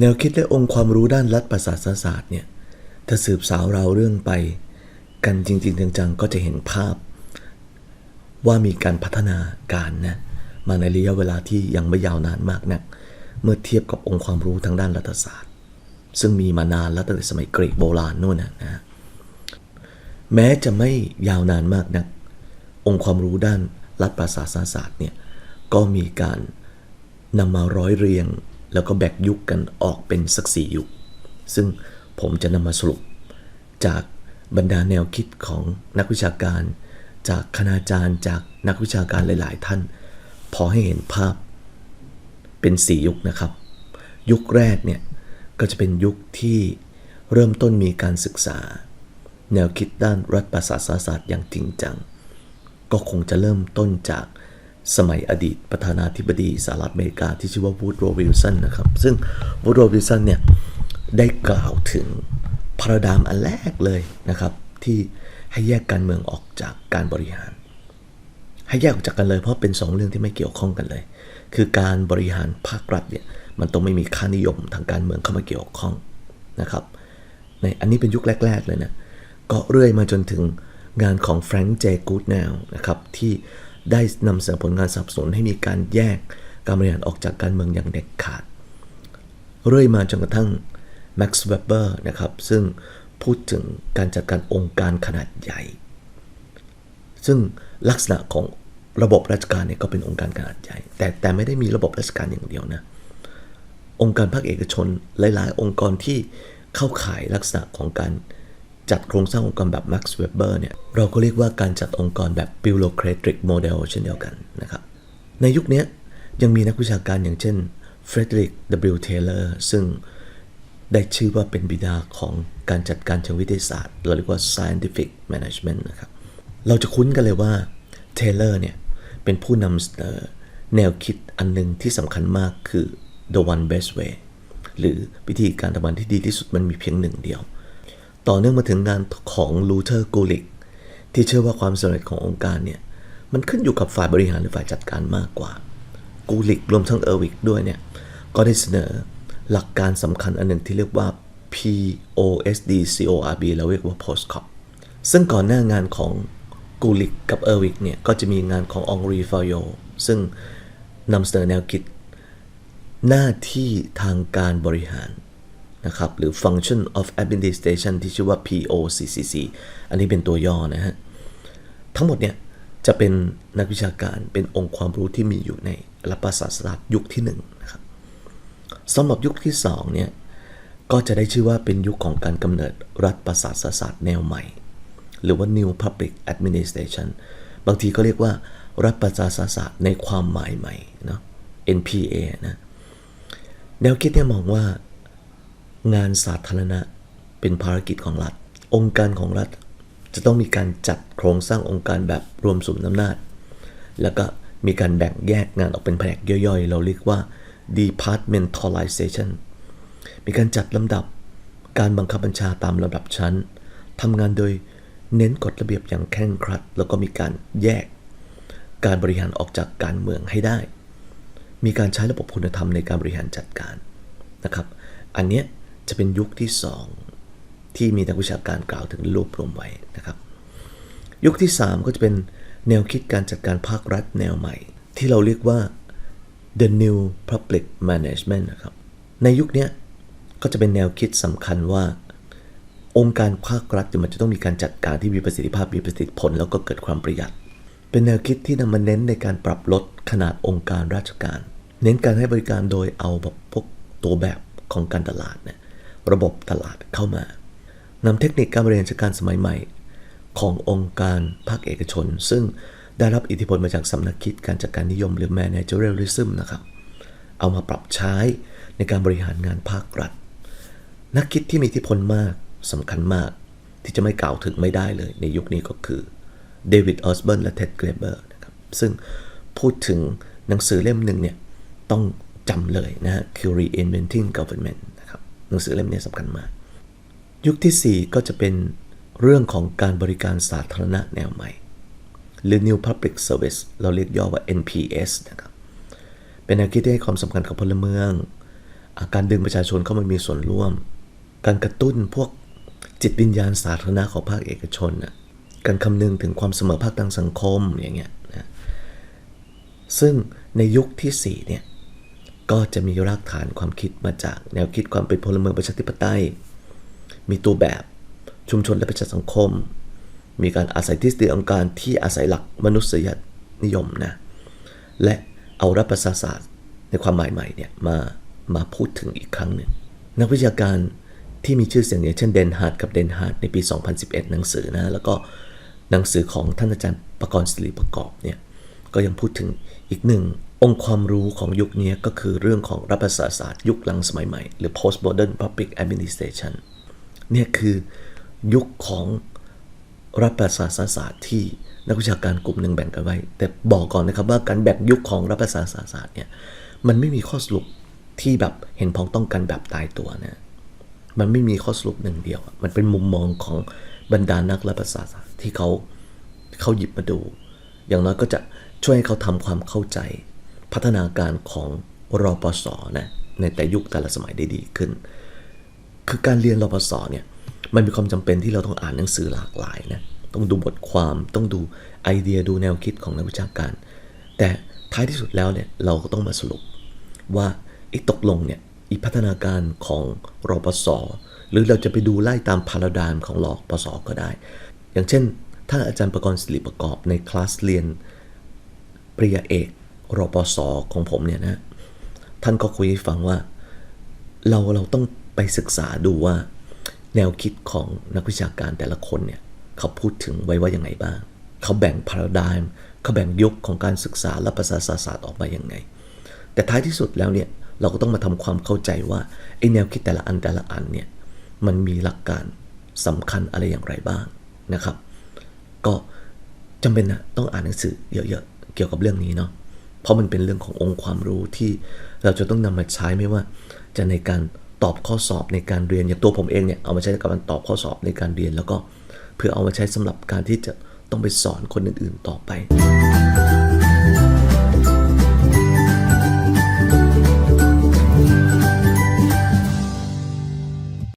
แนวคิดและองค์ความรู้ด้านรัฐประศาสนศาสตร์เนี่ยถ้าสืบสาวเราเรื่องไป กันจริง ๆ จังๆ ก็จะเห็นภาพ ว่ามีการพัฒนาการนะมาในระยะเวลาที่ยังไม่ยาวนานมากนัก เมื่อเทียบกับองค์ความรู้ทางด้านรัฐศาสตร์ ซึ่งมีมานานแล้วตั้งแต่สมัยกรีกโบราณนู่นนะนะแม้จะไม่ยาวนานมากนัก องค์ความรู้ด้านรัฐประศาสนศาสตร์เนี่ยก็มีการนำมาร้อยเรียง แล้วก็แบ่งยุคกันออกเป็นสักสี่ยุค ซึ่งผมจะนำมาสรุป จากบรรดาแนวคิดของนักวิชาการ จากคณาจารย์จากนักวิชาการหลาย ๆ ท่าน พอให้เห็นภาพเป็นสี่ยุคนะครับ ยุคแรกเนี่ย ก็จะเป็นยุคที่เริ่มต้นมีการศึกษา แนวคิดด้านรัฐประศาสนศาสตร์อย่างจริงจัง ก็คงจะเริ่มต้นจาก สมัยอดีตประธานาธิบดีสหรัฐอเมริกาที่ชื่อว่าวูดโรวิลสันนะครับ ซึ่งวูดโรวิลสันเนี่ยได้กล่าวถึงพาราดามอันแรกเลยนะครับ ที่ให้แยกการเมืองออกจากการบริหาร ให้แยกออกจากกันเลยเพราะเป็นสองเรื่องที่ไม่เกี่ยวข้องกันเลย คือการบริหารภาครัฐเนี่ยมันต้องไม่มีค่านิยมทางการเมืองเข้ามาเกี่ยวข้องนะครับในอันนี้เป็นยุคแรก ๆ เลยนะก็เรื่อยมาจนถึงงานของแฟรงค์เจกูดแนวนะครับที่ ได้นำเสนอผลงานสับสนุนให้มีการแยกการบริหารออกจากการเมืองอย่างเด็ดขาด เรื่อยมาจนกระทั่งแม็กซ์เวเบอร์นะครับซึ่งพูดถึงการจัดการองค์การขนาดใหญ่ ซึ่งลักษณะของระบบราชการเนี่ยก็เป็นองค์การขนาดใหญ่ แต่แต่ไม่ได้มีระบบราชการอย่างเดียวนะ องค์การภาคเอกชนหลาย ๆ องค์กรที่เข้าข่ายลักษณะของการ จัดโครงสร้างองค์กรแบบ Max Weber เนี่ยเราก็เรียกว่าการจัดองค์กรแบบ Bureaucratic Model เช่นเดียวกันนะครับ ในยุคนี้ยังมีนักวิชาการอย่างเช่น Frederick W. Taylor ซึ่งได้ชื่อว่าเป็นบิดาของการจัดการเชิงวิทยาศาสตร์ เราเรียกว่า scientific management นะครับ เราจะคุ้นกันเลยว่า Taylor เนี่ย เป็นผู้นำเสนอแนวคิดอันหนึงที่สำคัญมากคือ the one best way หรือวิธีการทำงานที่ดีที่สุดมันมีเพียงหนึ่งเดียว ต่อเนื่องมาถึงงานของลูเทอร์กูลิกที่เชื่อว่าความสำเร็จขององค์การเนี่ย มันขึ้นอยู่กับฝ่ายบริหารหรือฝ่ายจัดการมากกว่า กูลิกรวมทั้งเออร์วิกด้วยเนี่ย ก็ได้เสนอหลักการสำคัญอันหนึ่งที่เรียกว่า POSD CORB แล้วเรียกว่า POSCOP ซึ่งก่อนหน้างานของกูลิกกับเออร์วิกเนี่ย ก็จะมีงานขององรีฟายโยซึ่งนำเสนอแนวคิดหน้าที่ทางการบริหาร นะครับหรือ Function of Administration ที่ชื่อว่า POCCC อันนี้เป็นตัวย่อนะฮะ ทั้งหมดเนี่ยจะเป็นนักวิชาการเป็นองค์ความรู้ที่มีอยู่ในรัฐประศาสนศาสตร์ยุคที่1นงนะครับสำหรับยุคที่2เนี่ยก็จะได้ชื่อว่าเป็นยุคของการกำเนิดรัฐประศาสนศาสตร์แนวใหม่ หรือว่า New Public Administration บางทีก็เรียกว่ารัฐประศาสนศาสตร์ในความหมายใหม่เนาะ NPA นะแนวคิดเนี่ยมองว่า งานสาธารณะเป็นภารกิจของรัฐ องค์การของรัฐ จะต้องมีการจัดโครงสร้างองค์การแบบรวมสุมอำนาจ แล้วก็มีการแบ่งแยกงานออกเป็นแผนกย่อยๆ เราเรียกว่า departmentalization มีการจัดลำดับการบังคับบัญชาตามลำดับชั้นทำงานโดยเน้นกฎระเบียบอย่างแข่งครัด แล้วก็มีการแยก การบริหารออกจากการเมืองให้ได้ มีการใช้ระบบคุณธรรมในการบริหารจัดการนะครับ อันเนี้ย จะเป็นยุคที่ 2 ที่มีนักวิชาการกล่าวถึงรวบรวมไว้นะครับ ยุคที่ 3 ก็จะเป็นแนวคิดการจัดการภาครัฐแนวใหม่ ที่เราเรียกว่า the new public management นะครับ ในยุคนี้ก็จะเป็นแนวคิดสำคัญว่า องค์การภาครัฐมันจะต้องมีการจัดการที่มีประสิทธิภาพมีประสิทธิผล แล้วก็เกิดความประหยัด เป็นแนวคิดที่นำมาเน้นในการปรับลดขนาดองค์การราชการ เน้นการให้บริการโดยเอาแบบพวกตัวแบบของการตลาดเนี่ย ระบบตลาดเข้ามานำเทคนิคการบริหารจัดการสมัยใหม่ ขององค์การภาคเอกชน ซึ่งได้รับอิทธิพลมาจากสำนักคิดการจัดการนิยมหรือ managerialism นะครับ เอามาปรับใช้ในการบริหารงานภาครัฐ นักคิดที่มีอิทธิพลมากสำคัญมากที่จะไม่กล่าวถึงไม่ได้เลยในยุคนี้ก็คือเดวิดออสเบิร์นและเท็ดเกรเบอร์นะครับซึ่งพูดถึงหนังสือเล่มหนึ่งเนี่ย ต้องจำเลยนะฮะคือ Reinventing Government หนังสือเล่มนี้สำคัญมาก ยุคที่ 4 ก็จะเป็นเรื่องของการบริการสาธารณะแนวใหม่ หรือ New Public Service เราเรียกย่อว่า NPS นะครับ เป็นแนวคิดที่ให้ความสำคัญกับพลเมือง อาการดึงประชาชนเข้ามามีส่วนร่วม การกระตุ้นพวกจิตวิญญาณสาธารณะของภาคเอกชนนะการคำนึงถึงความเสมอภาคทางสังคมอย่างเงี้ยนะซึ่งในยุคที่ 4 เนี่ย ก็จะมีรากฐานความคิดมาจากแนวคิดความเป็นพลเมืองประชาธิปไตย มีตัวแบบชุมชนและประชาสังคม มีการอาศัยทฤษฎีองค์การที่อาศัยหลักมนุษยนิยมนะ และเอารัฐประศาสตร์ในความหมายใหม่เนี่ยมามาพูดถึงอีกครั้งหนึ่งนักวิชาการที่มีชื่อเสียงอย่างเช่นเดนฮาร์ดกับเดนฮาร์ดในปี 2011 หนังสือนะ แล้วก็หนังสือของท่านอาจารย์ประกรณ์ศิริประกอบเนี่ย ก็ยังพูดถึงอีกหนึ่งองค์ความรู้ของยุคนี้ก็คือเรื่องของรัฐประศาสตร์ยุคหลังสมัยใหม่ หรือ post modern public administration เนี่ยคือยุคของรัฐประศาสศาสตร์ที่นักวิชาการกลุ่มหนึ่งแบ่งกันไว้ แต่บอกก่อนนะครับว่าการแบ่งยุคของรัฐประศาสศาสตร์เนี่ยมันไม่มีข้อสรุปที่แบบเห็นพ้องต้องกันแบบตายตัวนะมันไม่มีข้อสรุปหนึ่งเดียว มันเป็นมุมมองของบรรดานักรัฐศาสตร์ที่เขาเขาหยิบมาดู อย่างน้อยก็จะ ช่วยให้เขาทำความเข้าใจ พัฒนาการของรอปศนะในแต่ยุคแต่ละสมัยได้ดีขึ้น คือการเรียนรอปศเนี่ยมันมีความจำเป็นที่เราต้องอ่านหนังสือหลากหลายนะต้องดูบทความต้องดูไอเดียดูแนวคิดของนักวิชาการ แต่ท้ายที่สุดแล้วเนี่ยเราก็ต้องมาสรุปว่าไอ้ตกลงเนี่ยอีพัฒนาการของรอปศหรือเราจะไปดูไล่ตามพาราดามของรอปศก็ได้ อย่างเช่น ถ้าอาจารย์ประกรณ์ศิริประกอบในคลาสเรียน ปริญญาเอกรปศของผมเนี่ยนะ ท่านก็คุยให้ฟังว่า เราเราต้องไปศึกษาดูว่า แนวคิดของนักวิชาการแต่ละคนเนี่ย เขาพูดถึงไว้ว่ายังไงบ้าง เขาแบ่งพาราดามเขาแบ่งยุคของการศึกษาและประสาศาสตร์ออกมาอยังไง แต่ท้ายที่สุดแล้วเนี่ยเราก็ต้องมาทำความเข้าใจว่าไอแนวคิดแต่ละอันแต่ละอันเนี่ยมันมีหลักการสำคัญอะไรอย่างไรบ้างนะครับ ก็จำเป็นนะต้องอ่านหนังสือเยอะๆ เกี่ยวกับเรื่องนี้เนาะเพราะมันเป็นเรื่องขององค์ความรู้ที่เราจะต้องนำมาใช้ไม่ว่า จะในการตอบข้อสอบในการเรียนอย่างตัวผมเองเนี่ยเอามาใช้กับการตอบข้อสอบในการเรียนแล้วก็เพื่อเอามาใช้สำหรับการที่จะต้องไปสอนคนอื่นๆต่อไป